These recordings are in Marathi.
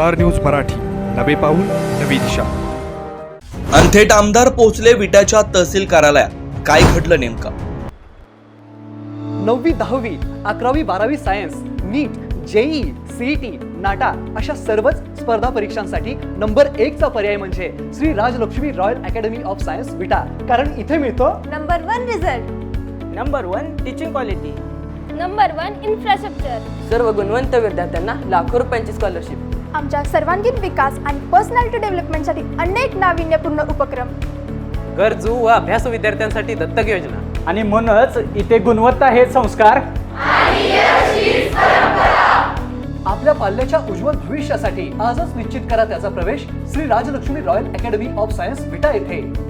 Star news Marathi. नवे पाऊल नवी दिशा. अनथेट आमदार पोहोचले विट्याच्या तहसील कार्यालयात. काय घडलं नेमकं? नववी दहावी अकरावी बारावी science NEET JEE CET NATA अशा सर्वच स्पर्धा परीक्षांसाठी नंबर एकचा पर्याय म्हणजे Shri Rajalakshmi royal academy of science Vita. कारण इथे मिळतो number one result. Number one teaching quality. Number one infrastructure. सर्व गुणवंत विद्यार्थ्यांना लाखो रुपयांची स्कॉलरशिप. आमच्या सर्वांगीण विकास आणि पर्सनॅलिटी डेव्हलपमेंटसाठी अनेक नाविन्यपूर्ण उपक्रम. गरजू व अभ्यास विद्यार्थ्यांसाठी दत्तक योजना. आणि म्हणूनच इथे गुणवत्ता हे संस्कार. आपल्या पाल्याच्या उज्ज्वल भविष्यासाठी आजच निश्चित करा त्याचा प्रवेश Shri Rajalakshmi royal academy of science Vita येथे.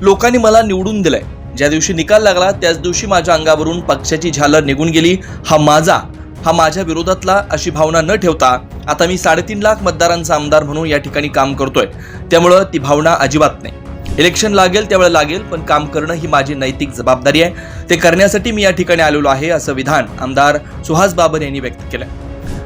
लोकांनी मला निवडून दिलंय. ज्या दिवशी निकाल लागला त्याच दिवशी माझ्या अंगावरून पक्षाची झालर निघून गेली. हा माझा हा माझ्या विरोधातला अशी भावना न ठेवता आता मी साडेतीन लाख मतदारांचा आमदार म्हणून या ठिकाणी काम करतोय. त्यामुळं ती भावना अजिबात नाही. इलेक्शन लागेल त्यावेळेला लागेल पण काम करणं ही माझी नैतिक जबाबदारी आहे. ते करण्यासाठी मी या ठिकाणी आलेलो आहे असं विधान आमदार सुहास बाबर यांनी व्यक्त केलं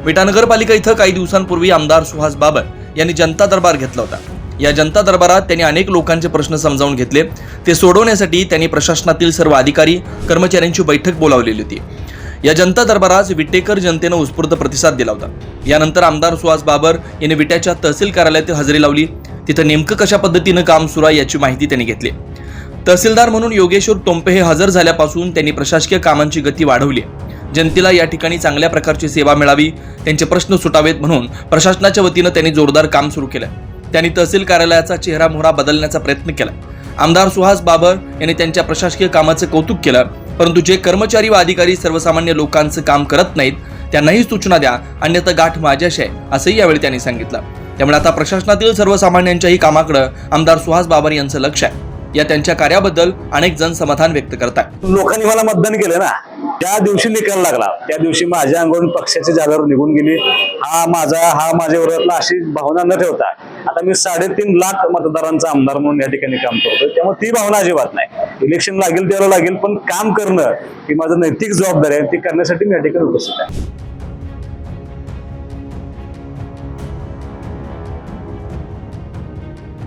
विटा नगरपालिका इथं काही दिवसांपूर्वी आमदार सुहास बाबर यांनी जनता दरबार घेतला होता. या जनता दरबारात त्यांनी अनेक लोकांचे प्रश्न समजावून घेतले. ते सोडवण्यासाठी त्यांनी प्रशासनातील सर्व अधिकारी कर्मचाऱ्यांची बैठक बोलावलेली होती. या जनता दरबारास विटेकर जनतेनं उत्स्फूर्त प्रतिसाद दिला होता. यानंतर आमदार सुहास बाबर यांनी विट्याच्या तहसील कार्यालयातील हजेरी लावली. तिथं नेमकं कशा पद्धतीनं काम सुरू आहे याची माहिती त्यांनी घेतली. तहसीलदार म्हणून योगेश्वर टोंपे हे हजर झाल्यापासून त्यांनी प्रशासकीय कामांची गती वाढवली. जनतेला या ठिकाणी चांगल्या प्रकारची सेवा मिळावी त्यांचे प्रश्न सुटावेत म्हणून प्रशासनाच्या वतीनं त्यांनी जोरदार काम सुरू केलं. त्यांनी तहसील कार्यालयाचा चेहरा मोहरा बदलण्याचा प्रयत्न केला. आमदार सुहास बाबर यांनी त्यांच्या प्रशासकीय कामाचं कौतुक केलं परंतु जे कर्मचारी व अधिकारी सर्वसामान्य लोकांचं काम करत नाहीत त्यांनाही सूचना द्या अन्यथा गाठ माझ्याशी आहे असंही यावेळी त्यांनी सांगितलं. त्यामुळे आता प्रशासनातील सर्वसामान्यांच्याही कामाकडे आमदार सुहास बाबर यांचं लक्ष आहे. या त्यांच्या कार्याबद्दल अनेक जण समाधान व्यक्त करतात लोकांनी मला मतदान केलं ना त्या दिवशी निकाल लागला. त्या दिवशी माझ्या अंगावरून पक्षाची जागावर निघून गेली. हा माझा हा माझ्या विरोधातला अशी भावना न ठेवता आता मी साडेतीन लाख मतदारांचा आमदार म्हणून या ठिकाणी काम करतो त्यामुळे ती भावना अजिबात नाही. इलेक्शन लागेल त्याला लागेल पण काम करणं ही माझं नैतिक जबाबदारी आहे ती करण्यासाठी मी या ठिकाणी उपस्थित आहे.